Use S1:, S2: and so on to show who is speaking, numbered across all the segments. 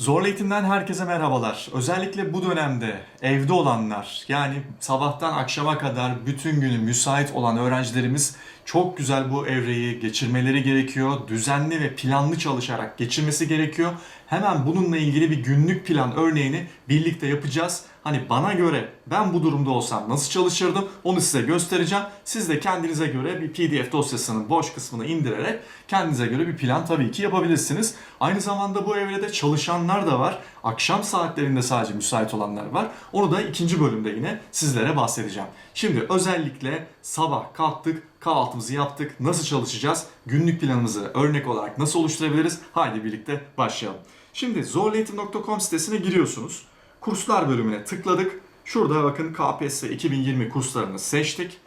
S1: Zorlu Eğitim'den herkese merhabalar. Özellikle bu dönemde evde olanlar, yani sabahtan akşama kadar bütün günü müsait olan öğrencilerimiz çok güzel bu evreyi geçirmeleri gerekiyor. Düzenli ve planlı çalışarak geçirmesi gerekiyor. Hemen bununla ilgili bir günlük plan örneğini birlikte yapacağız. Hani bana göre ben bu durumda olsam nasıl çalışırdım onu size göstereceğim. Siz de kendinize göre bir PDF dosyasının boş kısmını indirerek kendinize göre bir plan tabii ki yapabilirsiniz. Aynı zamanda bu evrede çalışanlar da var. Akşam saatlerinde sadece müsait olanlar var. Onu da ikinci bölümde yine sizlere bahsedeceğim. Şimdi özellikle sabah kalktık, kahvaltımızı yaptık, nasıl çalışacağız? Günlük planımızı örnek olarak nasıl oluşturabiliriz? Haydi birlikte başlayalım. Şimdi zorlueğitim.com sitesine giriyorsunuz. Kurslar bölümüne tıkladık. Şurada bakın KPSS 2020 kurslarını seçtik.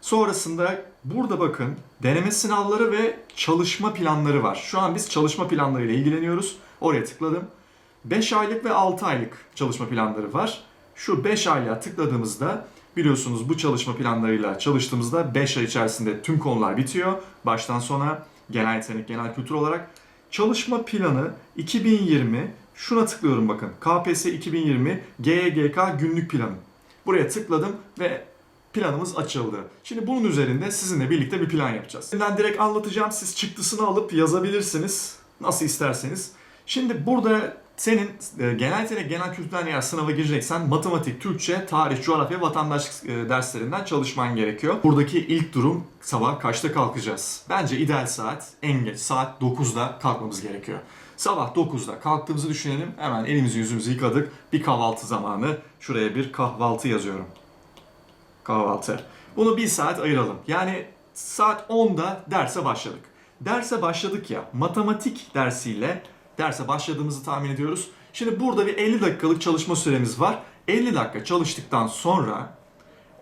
S1: Sonrasında burada bakın deneme sınavları ve çalışma planları var. Şu an biz çalışma planları ile ilgileniyoruz. Oraya tıkladım. 5 aylık ve 6 aylık çalışma planları var. Şu 5 aylığa tıkladığımızda biliyorsunuz bu çalışma planlarıyla çalıştığımızda 5 ay içerisinde tüm konular bitiyor. Baştan sona genel yetenek, genel kültür olarak. Çalışma planı 2020 şuna tıklıyorum bakın. KPSS 2020 GYGK günlük planı. Buraya tıkladım ve planımız açıldı. Şimdi bunun üzerinde sizinle birlikte bir plan yapacağız. Ben direkt anlatacağım. Siz çıktısını alıp yazabilirsiniz. Nasıl isterseniz. Şimdi burada senin e, genel yetenek, genel kültürden eğer sınava gireceksen matematik, Türkçe, tarih, coğrafya, vatandaşlık e, derslerinden çalışman gerekiyor. Buradaki ilk durum sabah kaçta kalkacağız? Bence ideal saat en geç saat 9'da kalkmamız gerekiyor. Sabah 9'da kalktığımızı düşünelim. Hemen elimizi yüzümüzü yıkadık. Bir kahvaltı zamanı. Şuraya bir kahvaltı yazıyorum kahvaltı. Bunu bir saat ayıralım. Yani saat 10'da derse başladık. Derse başladık ya, matematik dersiyle derse başladığımızı tahmin ediyoruz. Şimdi burada bir 50 dakikalık çalışma süremiz var. 50 dakika çalıştıktan sonra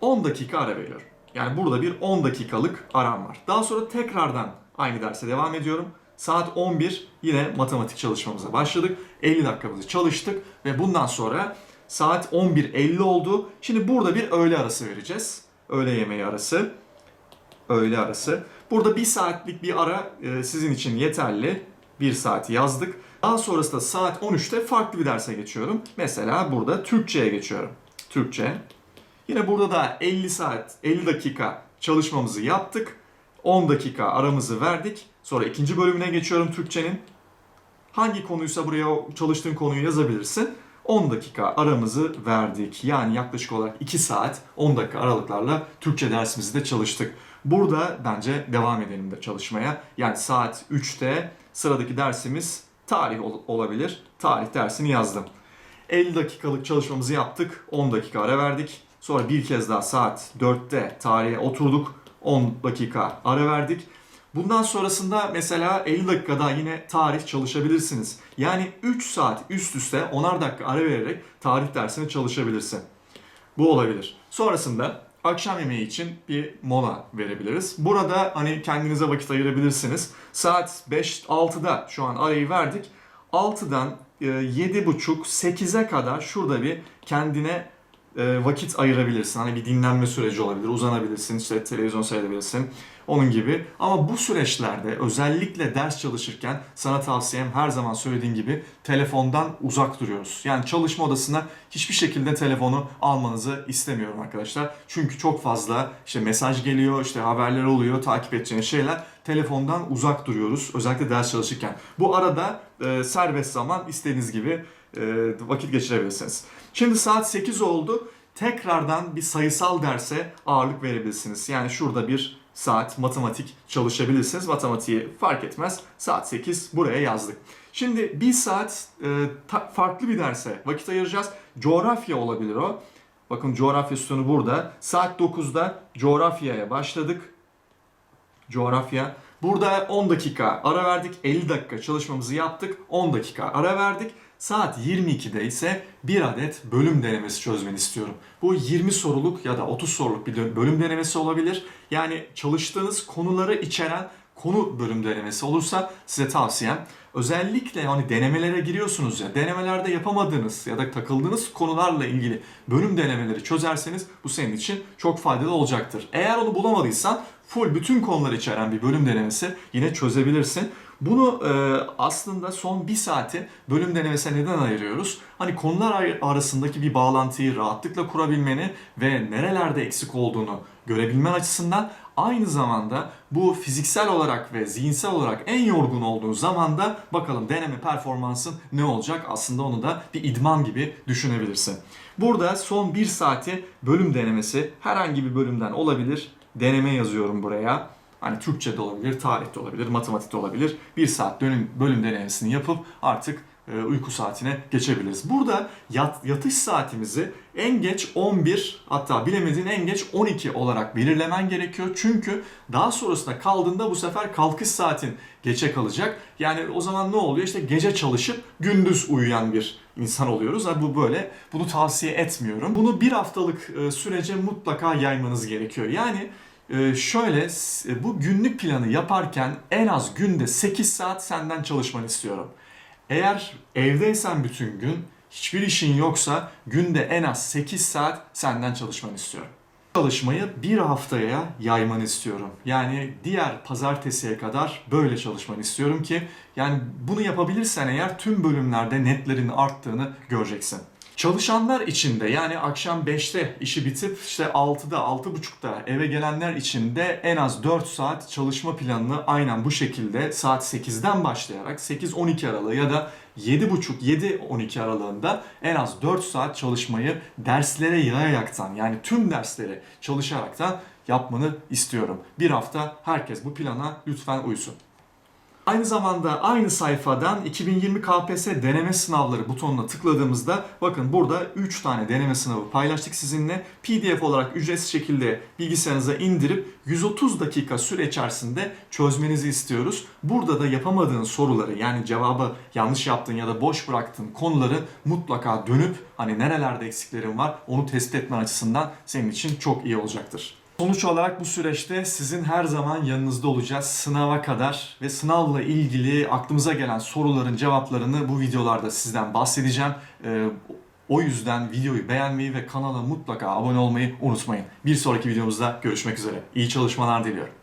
S1: 10 dakika ara veriyorum. Yani burada bir 10 dakikalık aram var. Daha sonra tekrardan aynı derse devam ediyorum. Saat 11 yine matematik çalışmamıza başladık. 50 dakikamızı çalıştık ve bundan sonra saat 11.50 oldu. Şimdi burada bir öğle arası vereceğiz. Öğle yemeği arası. Öğle arası. Burada bir saatlik bir ara e, sizin için yeterli. Bir saati yazdık. Daha sonrasında saat 13'te farklı bir derse geçiyorum. Mesela burada Türkçe'ye geçiyorum. Türkçe. Yine burada da 50 saat, 50 dakika çalışmamızı yaptık. 10 dakika aramızı verdik. Sonra ikinci bölümüne geçiyorum Türkçenin. Hangi konuysa buraya çalıştığın konuyu yazabilirsin. 10 dakika aramızı verdik. Yani yaklaşık olarak 2 saat 10 dakika aralıklarla Türkçe dersimizi de çalıştık. Burada bence devam edelim de çalışmaya. Yani saat 3'te sıradaki dersimiz tarih ol- olabilir. Tarih dersini yazdım. 50 dakikalık çalışmamızı yaptık. 10 dakika ara verdik. Sonra bir kez daha saat 4'te tarihe oturduk. 10 dakika ara verdik. Bundan sonrasında mesela 50 dakikada yine tarih çalışabilirsiniz. Yani 3 saat üst üste 10'ar dakika ara vererek tarih dersine çalışabilirsin. Bu olabilir. Sonrasında akşam yemeği için bir mola verebiliriz. Burada hani kendinize vakit ayırabilirsiniz. Saat 5-6'da şu an arayı verdik. 6'dan e, 7.30-8'e kadar şurada bir kendine e, vakit ayırabilirsin. Hani bir dinlenme süreci olabilir, uzanabilirsin, işte televizyon seyredebilirsin. Onun gibi. Ama bu süreçlerde özellikle ders çalışırken sana tavsiyem her zaman söylediğim gibi telefondan uzak duruyoruz. Yani çalışma odasına hiçbir şekilde telefonu almanızı istemiyorum arkadaşlar. Çünkü çok fazla işte mesaj geliyor, işte haberler oluyor, takip edeceğiniz şeyler. Telefondan uzak duruyoruz özellikle ders çalışırken. Bu arada e, serbest zaman istediğiniz gibi e, vakit geçirebilirsiniz. Şimdi saat 8 oldu. Tekrardan bir sayısal derse ağırlık verebilirsiniz. Yani şurada bir saat matematik çalışabilirsiniz. Matematiği fark etmez. Saat 8 buraya yazdık. Şimdi bir saat e, ta- farklı bir derse vakit ayıracağız. Coğrafya olabilir o. Bakın coğrafya sütunu burada. Saat 9'da coğrafyaya başladık. Coğrafya. Burada 10 dakika ara verdik. 50 dakika çalışmamızı yaptık. 10 dakika ara verdik. Saat 22'de ise bir adet bölüm denemesi çözmeni istiyorum. Bu 20 soruluk ya da 30 soruluk bir bölüm denemesi olabilir. Yani çalıştığınız konuları içeren konu bölüm denemesi olursa size tavsiyem özellikle hani denemelere giriyorsunuz ya denemelerde yapamadığınız ya da takıldığınız konularla ilgili bölüm denemeleri çözerseniz bu senin için çok faydalı olacaktır. Eğer onu bulamadıysan full bütün konuları içeren bir bölüm denemesi yine çözebilirsin. Bunu e, aslında son bir saati bölüm denemesine neden ayırıyoruz? Hani konular ar- arasındaki bir bağlantıyı rahatlıkla kurabilmeni ve nerelerde eksik olduğunu görebilmen açısından aynı zamanda bu fiziksel olarak ve zihinsel olarak en yorgun olduğun zamanda bakalım deneme performansın ne olacak? Aslında onu da bir idman gibi düşünebilirsin. Burada son bir saati bölüm denemesi herhangi bir bölümden olabilir. Deneme yazıyorum buraya. Hani Türkçe'de olabilir, tarihte olabilir, matematikte olabilir. Bir saat dönüm, bölüm denemesini yapıp artık e, uyku saatine geçebiliriz. Burada yat, yatış saatimizi en geç 11 hatta bilemediğin en geç 12 olarak belirlemen gerekiyor. Çünkü daha sonrasında kaldığında bu sefer kalkış saatin geçe kalacak. Yani o zaman ne oluyor? İşte gece çalışıp gündüz uyuyan bir insan oluyoruz. Ha, bu böyle. Bunu tavsiye etmiyorum. Bunu bir haftalık e, sürece mutlaka yaymanız gerekiyor. Yani ee, şöyle s- bu günlük planı yaparken en az günde 8 saat senden çalışmanı istiyorum. Eğer evdeysen bütün gün hiçbir işin yoksa günde en az 8 saat senden çalışmanı istiyorum. Çalışmayı bir haftaya yaymanı istiyorum. Yani diğer pazartesiye kadar böyle çalışmanı istiyorum ki yani bunu yapabilirsen eğer tüm bölümlerde netlerin arttığını göreceksin. Çalışanlar için de yani akşam 5'te işi bitip işte 6'da 6.30'da eve gelenler için de en az 4 saat çalışma planını aynen bu şekilde saat 8'den başlayarak 8-12 aralığı ya da 7.30-7-12 aralığında en az 4 saat çalışmayı derslere yayaraktan yani tüm derslere çalışaraktan yapmanı istiyorum. Bir hafta herkes bu plana lütfen uysun. Aynı zamanda aynı sayfadan 2020 KPSS deneme sınavları butonuna tıkladığımızda bakın burada 3 tane deneme sınavı paylaştık sizinle. PDF olarak ücretsiz şekilde bilgisayarınıza indirip 130 dakika süre içerisinde çözmenizi istiyoruz. Burada da yapamadığın soruları yani cevabı yanlış yaptığın ya da boş bıraktığın konuları mutlaka dönüp hani nerelerde eksiklerin var onu tespit etmen açısından senin için çok iyi olacaktır. Sonuç olarak bu süreçte sizin her zaman yanınızda olacağız sınava kadar ve sınavla ilgili aklımıza gelen soruların cevaplarını bu videolarda sizden bahsedeceğim. Ee, o yüzden videoyu beğenmeyi ve kanala mutlaka abone olmayı unutmayın. Bir sonraki videomuzda görüşmek üzere. İyi çalışmalar diliyorum.